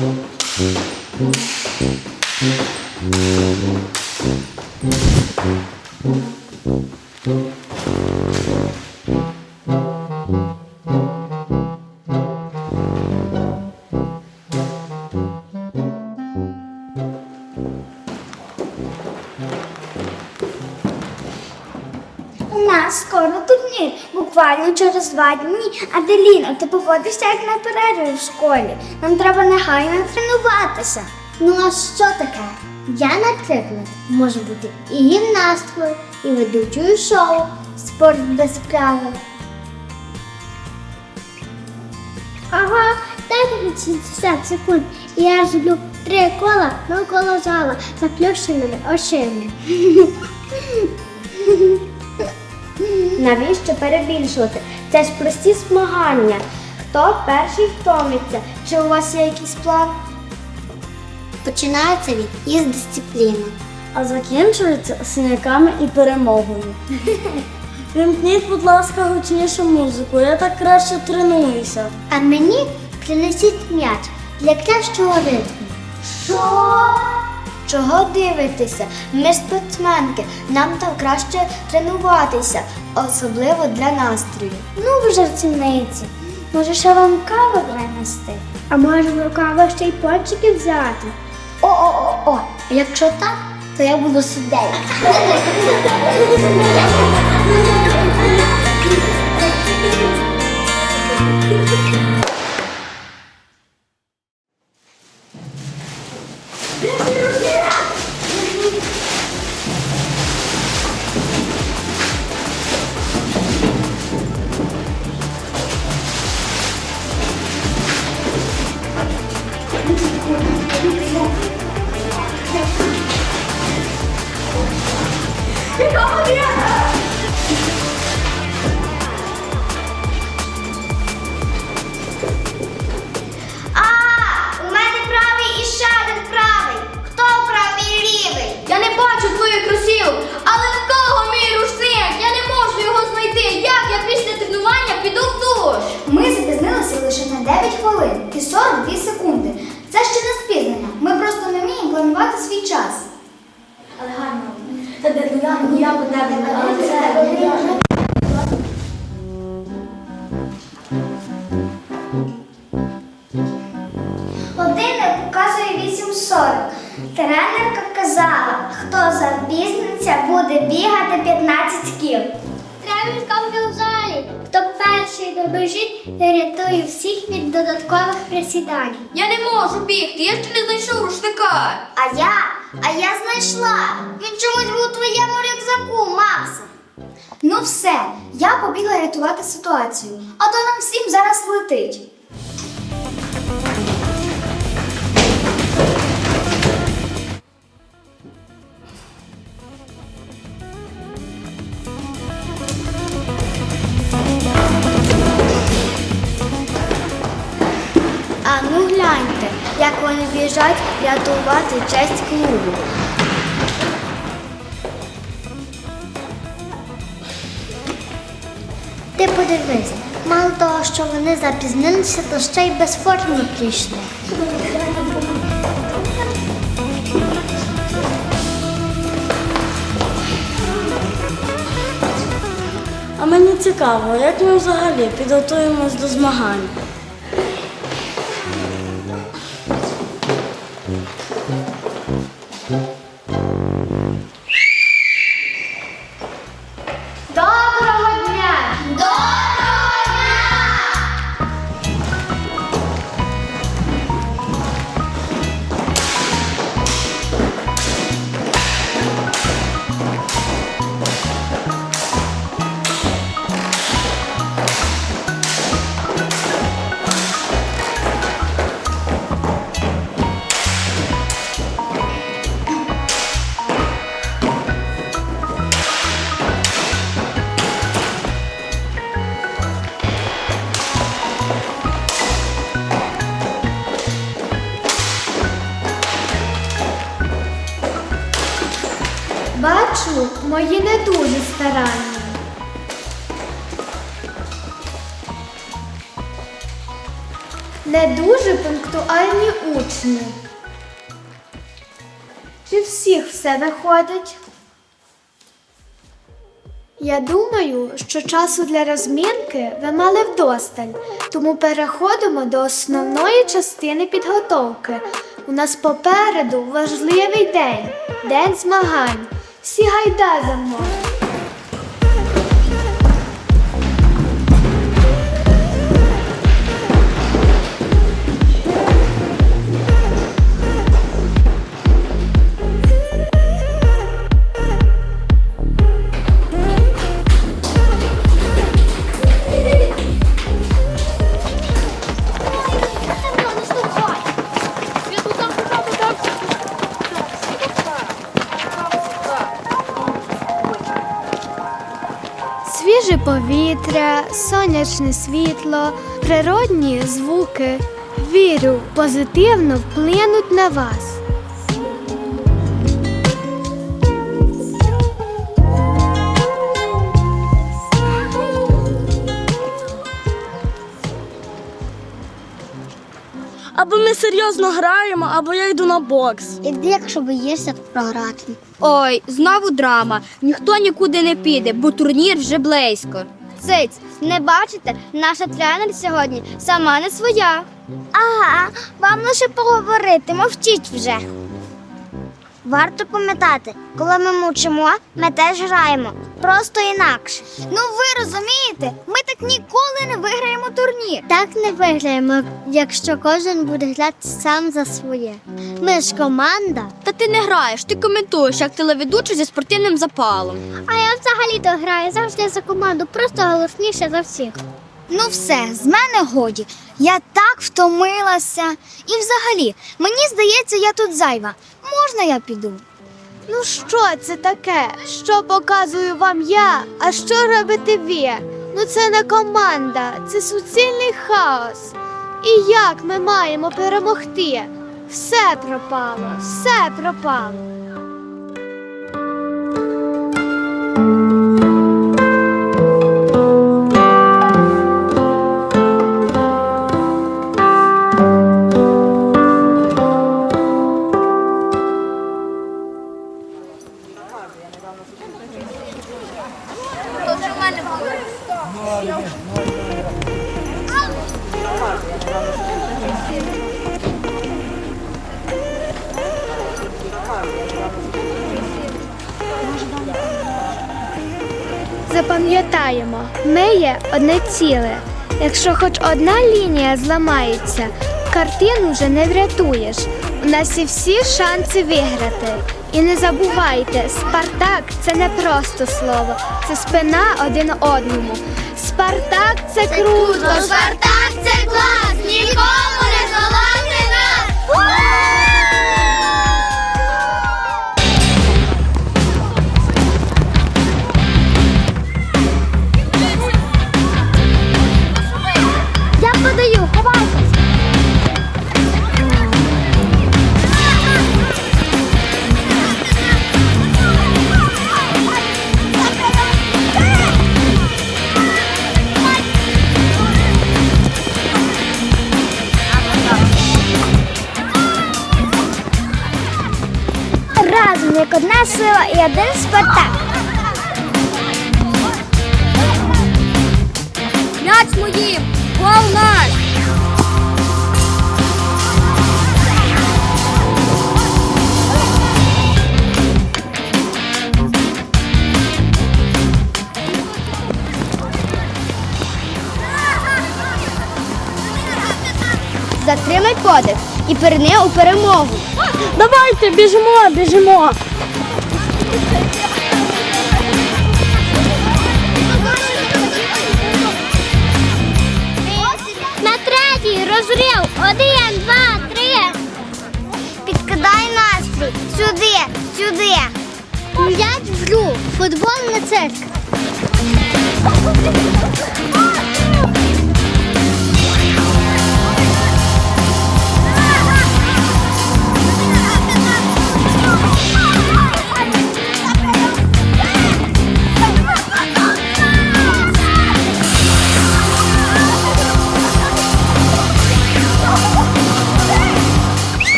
Thank У нас скоро турнір, буквально через два дні. Аделіна, ти поводишся як на перерві в школі. Нам треба негайно тренуватися. Ну а що таке? Я, наприклад, можу бути і гімнасткою, і ведучою шоу Спорт без правил. Ага, дайте 60 секунд. Я зроблю три кола навколо зала заплющеними очима. Навіщо перебільшувати? Це ж прості змагання. Хто перший втомиться? Чи у вас є якийсь план? Починається від із дисципліни. а закінчується синяками і перемогою. Вимкніть, будь ласка, гучнішу музику, я так краще тренуюся. А мені принесіть м'яч для кращого ритму. Що? Чого дивитеся? Ми спортсменки, нам там краще тренуватися, особливо для настрою. Ну, ви жартівниці. Може, ще вам кави принести? А можемо каву ще й пончики взяти. О-о-о-о, якщо так, то я буду суддею. А, тебе, але це. Годинник показує 8.40. Тренерка казала, хто запізниться, буде бігати 15 кіл. Тренерка в залі. Хто перший добежить, рятує всіх від додаткових присідань. Я не можу бігти, я ще не знайшов рушника. А я, а я знайшла. Він чомусь був у твоєму рюкзаку, Макс. Ну все, я побігла рятувати ситуацію, а то нам всім зараз летить. Рятувати честь клубу. Ти подивись, мало того, що вони запізнилися, то ще й без форми прийшли. А мені цікаво, як ми взагалі підготуємось до змагань. мої не дуже старанні. Не дуже пунктуальні учні. Чи всіх все виходить? Я думаю, що часу для розмінки ви мали вдосталь, тому переходимо до основної частини підготовки. У нас попереду важливий день день змагань. Всі гайда за повітря, сонячне світло, природні звуки. Вірю, позитивно вплинуть на вас. Або ми серйозно граємо, або я йду на бокс. Іди, якщо боїшся програти. Ой, знову драма. Ніхто нікуди не піде, бо турнір вже близько. Циць, не бачите, наша тренер сьогодні сама не своя. Ага, вам лише поговорити, мовчіть вже. Варто пам'ятати, коли ми мучимо, ми теж граємо. Просто інакше. Ну ви розумієте, ми так ніколи не виграємо турнір. Так не виграємо, якщо кожен буде грати сам за своє. Ми ж команда. Та ти не граєш, ти коментуєш як телеведучий зі спортивним запалом. А я взагалі то граю завжди за команду, просто голосніше за всіх. Ну все, з мене годі. Я так втомилася. І взагалі, мені здається, я тут зайва. Можна я піду? Ну що це таке? Що показую вам я, а що робите ви? Ну це не команда, це суцільний хаос. І як ми маємо перемогти? Все пропало, все пропало. Запам'ятаємо, ми є одне ціле. Якщо хоч одна лінія зламається, картину вже не врятуєш. У нас є всі шанси виграти. І не забувайте, Спартак це не просто слово, це спина один одному. Спартак це круто! Спартак це клас! Нікому одна сила і один спартак. М'яч моїм! Гол наш! Затримай подих і перни у перемогу. Давайте, біжимо, біжимо. На третій розрив. Один, два, три. Підкидай настрій. Сюди, сюди. М'яч в. Футбол не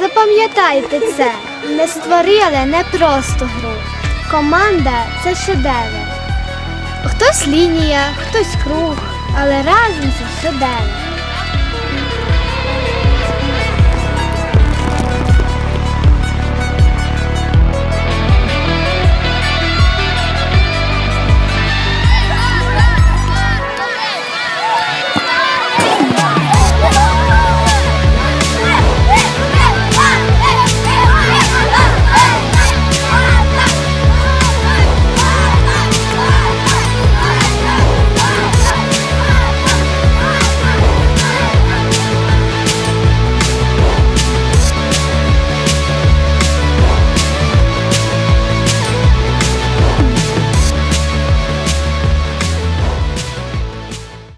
Запам'ятайте це, не створили не просто гру. Команда це шедевр. Хтось лінія, хтось круг, але разом це шедевр.